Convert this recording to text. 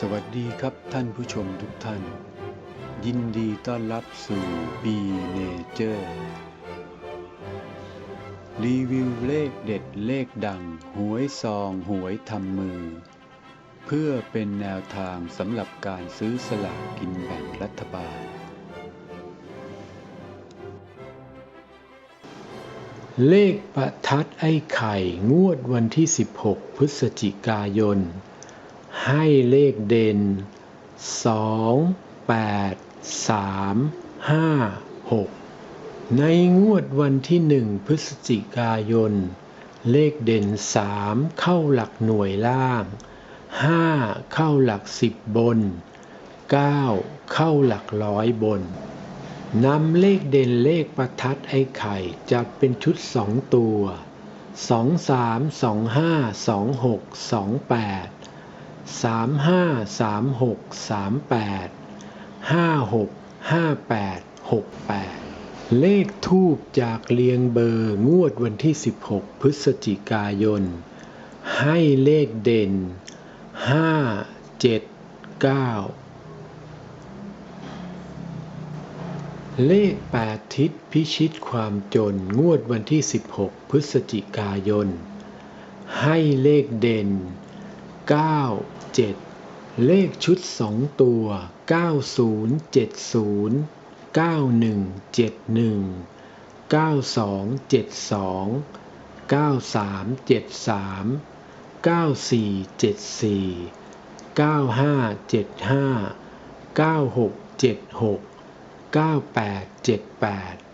สวัสดีครับท่านผู้ชมทุกท่าน ยินดีต้อนรับสู่ B Nature รีวิวเลขเด็ดเลขดัง หวยซองหวยทำมือ เพื่อเป็นแนวทางสำหรับการซื้อสลากกินแบ่งรัฐบาล เลขประทัดไอ้ไข่งวดวันที่ 16 พฤศจิกายน ให้เลขเด่น 2 8 3 5 6 ในงวดวันที่ 1 พฤศจิกายน เลขเด่น 3 เข้าหลักหน่วยล่าง 5 เข้าหลัก 10 บน 9 เข้าหลักร้อยบนนำเลขเด่นเลขประทัดไอ้ไข่จัดเป็นชุดสองตัวสองสามสองห้า สามห้าสามหกสามแปดห้าหกห้าแปดหกแปดเลขทูบจากเลียงเบอร์งวดวันที่ 16 พฤศจิกายน ให้เลขเด่นห้าเจ็ดเก้าเลขแปดทิศพิชิตความจนงวดวันที่ 16 พฤศจิกายน ให้เลขเด่น 7 เลขชุด 2 ตัว 9070 9171 9272 9373 9474 9575 9676 9878